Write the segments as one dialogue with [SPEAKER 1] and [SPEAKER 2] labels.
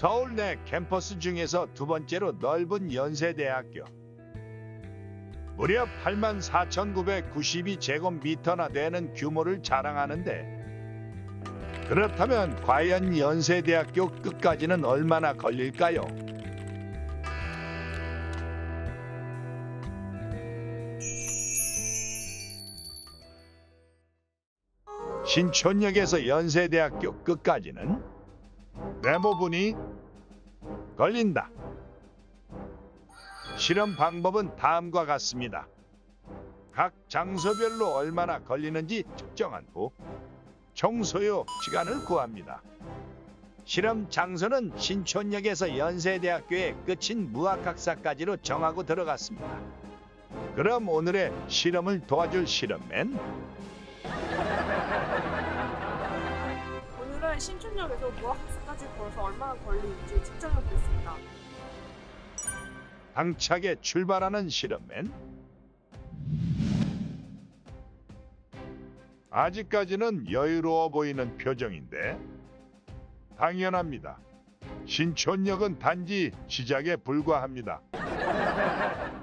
[SPEAKER 1] 서울 내 캠퍼스 중에서 두 번째로 넓은 연세대학교. 무려 84,992제곱미터나 되는 규모를 자랑하는데 그렇다면 과연 연세대학교 끝까지는 얼마나 걸릴까요? 신촌역에서 연세대학교 끝까지는 네모분이 걸린다. 실험 방법은 다음과 같습니다. 각 장소별로 얼마나 걸리는지 측정한 후 총소요 시간을 구합니다. 실험 장소는 신촌역에서 연세대학교의 끝인 무학학사까지로 정하고 들어갔습니다. 그럼 오늘의 실험을 도와줄 실험맨
[SPEAKER 2] 신촌역에서 무학학사까지 걸어서 얼마나 걸리는지 측정해 보겠습니다.
[SPEAKER 1] 당차게 출발하는 실험맨 아직까지는 여유로워 보이는 표정인데 당연합니다. 신촌역은 단지 시작에 불과합니다.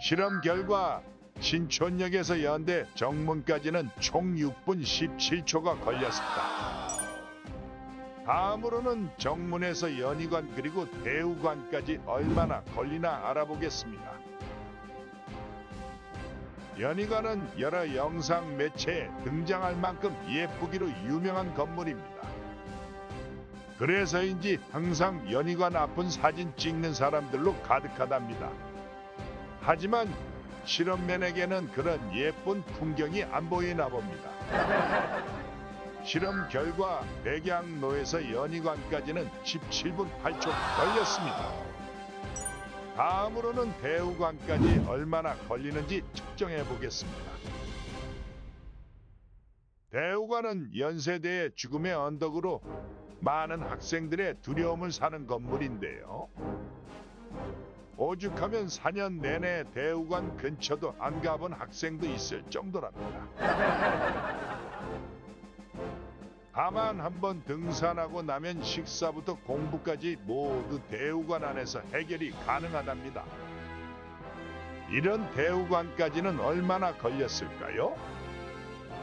[SPEAKER 1] 실험 결과 신촌역에서 연대 정문까지는 총 6분 17초가 걸렸습니다. 다음으로는 정문에서 연희관 그리고 대우관까지 얼마나 걸리나 알아보겠습니다. 연희관은 여러 영상 매체에 등장할 만큼 예쁘기로 유명한 건물입니다. 그래서인지 항상 연희관 앞은 사진 찍는 사람들로 가득하답니다. 하지만 실험맨에게는 그런 예쁜 풍경이 안 보이나 봅니다. 실험 결과 백양로에서 연희관까지는 17분 8초 걸렸습니다. 다음으로는 대우관까지 얼마나 걸리는지 측정해 보겠습니다. 대우관은 연세대의 죽음의 언덕으로 많은 학생들의 두려움을 사는 건물인데요. 오죽하면 4년 내내 대우관 근처도 안 가본 학생도 있을 정도랍니다. 다만 한번 등산하고 나면 식사부터 공부까지 모두 대우관 안에서 해결이 가능하답니다. 이런 대우관까지는 얼마나 걸렸을까요?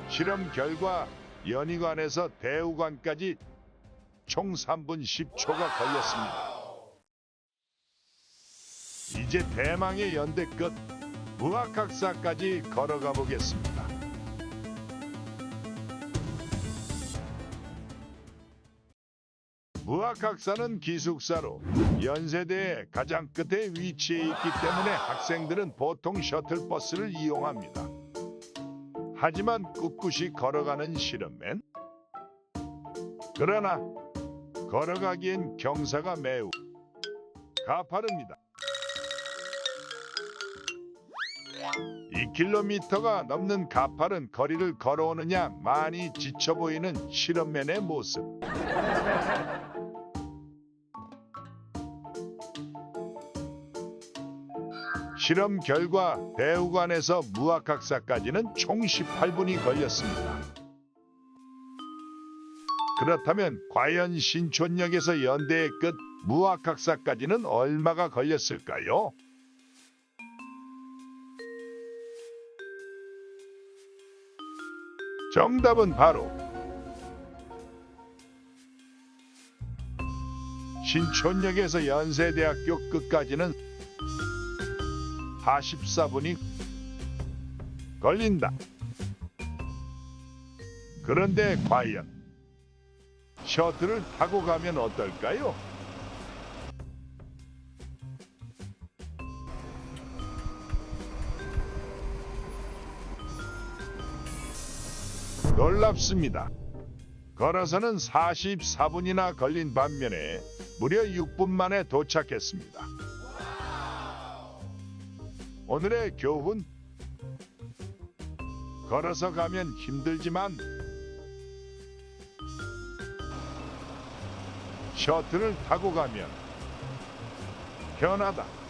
[SPEAKER 1] 실험 결과 연희관에서 대우관까지 총 3분 10초가 걸렸습니다. 이제 대망의 연대 끝 무학학사까지 걸어가 보겠습니다. 무학학사는 기숙사로 연세대의 가장 끝에 위치해 있기 때문에 학생들은 보통 셔틀버스를 이용합니다. 하지만 꿋꿋이 걸어가는 실험맨. 그러나 걸어가기엔 경사가 매우 가파릅니다. 2km가 넘는 가파른 거리를 걸어오느냐 많이 지쳐 보이는 실험맨의 모습. 실험 결과 대우관에서 무학학사까지는 총 18분이 걸렸습니다. 그렇다면 과연 신촌역에서 연대의 끝 무학학사까지는 얼마가 걸렸을까요? 정답은 바로 신촌역에서 연세대학교 끝까지는 44분이 걸린다. 그런데 과연 셔틀을 타고 가면 어떨까요? 놀랍습니다. 걸어서는 44분이나 걸린 반면에 무려 6분 만에 도착했습니다. 오늘의 교훈 걸어서 가면 힘들지만 셔틀을 타고 가면 편하다.